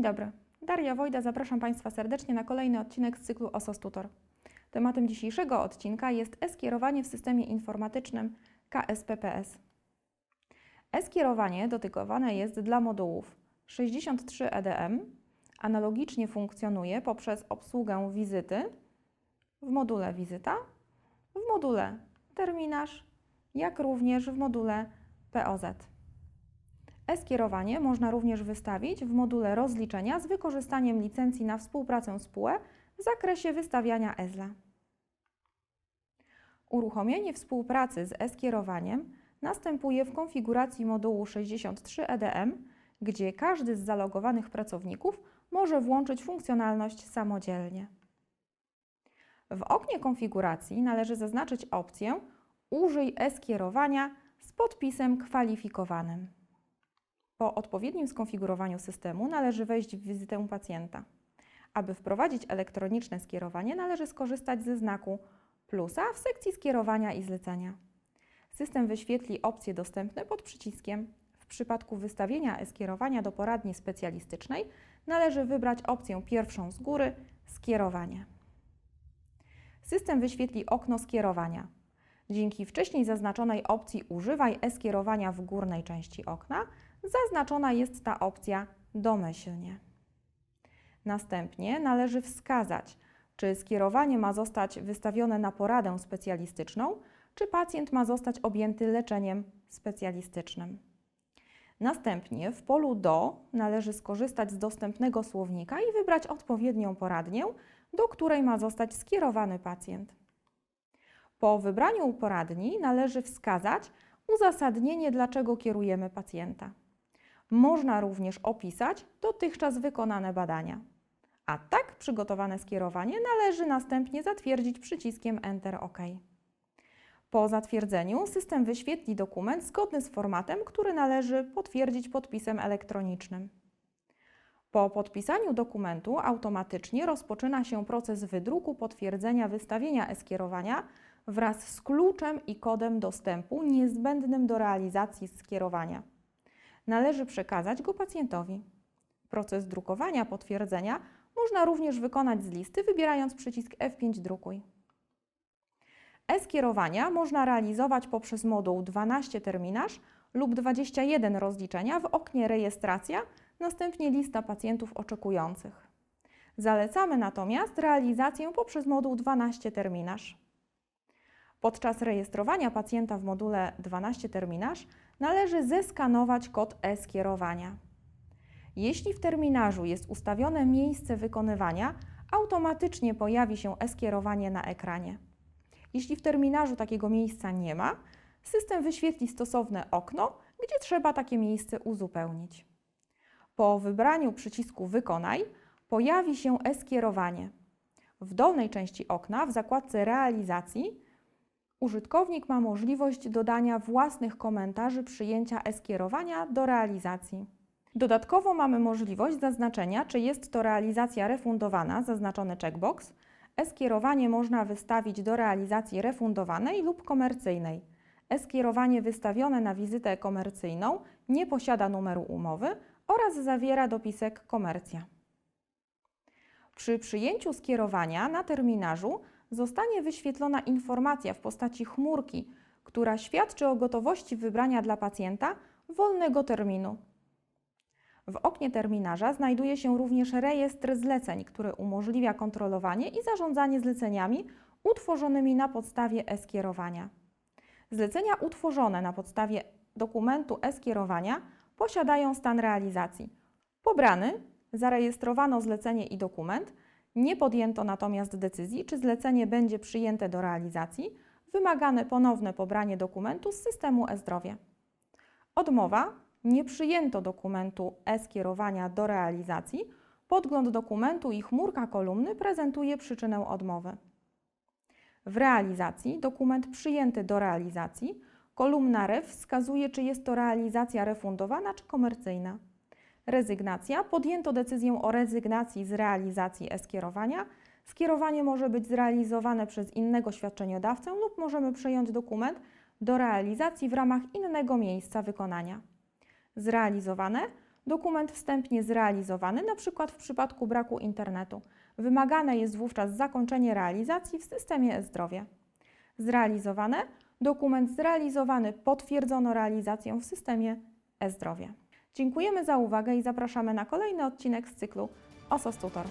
Dzień dobry. Daria Wojda, zapraszam Państwa serdecznie na kolejny odcinek z cyklu OSOS Tutor. Tematem dzisiejszego odcinka jest e-skierowanie w systemie informatycznym KSPPS. E-skierowanie dotykowane jest dla modułów 63 EDM, analogicznie funkcjonuje poprzez obsługę wizyty w module wizyta, w module terminarz, jak również w module POZ. E-skierowanie można również wystawić w module rozliczenia z wykorzystaniem licencji na współpracę z PUE w zakresie wystawiania EZLA. Uruchomienie współpracy z e-skierowaniem następuje w konfiguracji modułu 63 EDM, gdzie każdy z zalogowanych pracowników może włączyć funkcjonalność samodzielnie. W oknie konfiguracji należy zaznaczyć opcję Użyj e-skierowania z podpisem kwalifikowanym. Po odpowiednim skonfigurowaniu systemu należy wejść w wizytę pacjenta. Aby wprowadzić elektroniczne skierowanie, należy skorzystać ze znaku plusa w sekcji skierowania i zlecenia. System wyświetli opcje dostępne pod przyciskiem. W przypadku wystawienia e-skierowania do poradni specjalistycznej należy wybrać opcję pierwszą z góry skierowanie. System wyświetli okno skierowania. Dzięki wcześniej zaznaczonej opcji Używaj e-skierowania w górnej części okna zaznaczona jest ta opcja domyślnie. Następnie należy wskazać, czy skierowanie ma zostać wystawione na poradę specjalistyczną, czy pacjent ma zostać objęty leczeniem specjalistycznym. Następnie w polu Do należy skorzystać z dostępnego słownika i wybrać odpowiednią poradnię, do której ma zostać skierowany pacjent. Po wybraniu poradni należy wskazać uzasadnienie, dlaczego kierujemy pacjenta. Można również opisać dotychczas wykonane badania. A tak przygotowane skierowanie należy następnie zatwierdzić przyciskiem Enter OK. Po zatwierdzeniu system wyświetli dokument zgodny z formatem, który należy potwierdzić podpisem elektronicznym. Po podpisaniu dokumentu automatycznie rozpoczyna się proces wydruku potwierdzenia wystawienia e-skierowania wraz z kluczem i kodem dostępu niezbędnym do realizacji skierowania. Należy przekazać go pacjentowi. Proces drukowania potwierdzenia można również wykonać z listy, wybierając przycisk F5 Drukuj. E-skierowania można realizować poprzez moduł 12 terminarz lub 21 rozliczenia w oknie rejestracja, następnie lista pacjentów oczekujących. Zalecamy natomiast realizację poprzez moduł 12 terminarz. Podczas rejestrowania pacjenta w module 12 terminarz należy zeskanować kod e-skierowania. Jeśli w terminarzu jest ustawione miejsce wykonywania, automatycznie pojawi się e-skierowanie na ekranie. Jeśli w terminarzu takiego miejsca nie ma, system wyświetli stosowne okno, gdzie trzeba takie miejsce uzupełnić. Po wybraniu przycisku Wykonaj pojawi się e-skierowanie. W dolnej części okna w zakładce Realizacji użytkownik ma możliwość dodania własnych komentarzy przyjęcia e-skierowania do realizacji. Dodatkowo mamy możliwość zaznaczenia, czy jest to realizacja refundowana, zaznaczony checkbox. E-skierowanie można wystawić do realizacji refundowanej lub komercyjnej. E-skierowanie wystawione na wizytę komercyjną nie posiada numeru umowy oraz zawiera dopisek komercja. Przy przyjęciu skierowania na terminarzu zostanie wyświetlona informacja w postaci chmurki, która świadczy o gotowości wybrania dla pacjenta wolnego terminu. W oknie terminarza znajduje się również rejestr zleceń, który umożliwia kontrolowanie i zarządzanie zleceniami utworzonymi na podstawie e-skierowania. Zlecenia utworzone na podstawie dokumentu e-skierowania posiadają stan realizacji. Pobrany, zarejestrowano zlecenie i dokument, nie podjęto natomiast decyzji, czy zlecenie będzie przyjęte do realizacji, wymagane ponowne pobranie dokumentu z systemu e-zdrowie. Odmowa nie przyjęto dokumentu e-skierowania do realizacji, podgląd dokumentu i chmurka kolumny prezentuje przyczynę odmowy. W realizacji dokument przyjęty do realizacji, kolumna REF wskazuje, czy jest to realizacja refundowana czy komercyjna. Rezygnacja podjęto decyzję o rezygnacji z realizacji e-skierowania. Skierowanie może być zrealizowane przez innego świadczeniodawcę lub możemy przejąć dokument do realizacji w ramach innego miejsca wykonania zrealizowane, dokument wstępnie zrealizowany, np. w przypadku braku internetu. Wymagane jest wówczas zakończenie realizacji w systemie e-zdrowie. Zrealizowane dokument zrealizowany potwierdzono realizacją w systemie e-zdrowie. Dziękujemy za uwagę i zapraszamy na kolejny odcinek z cyklu OSOS Tutor.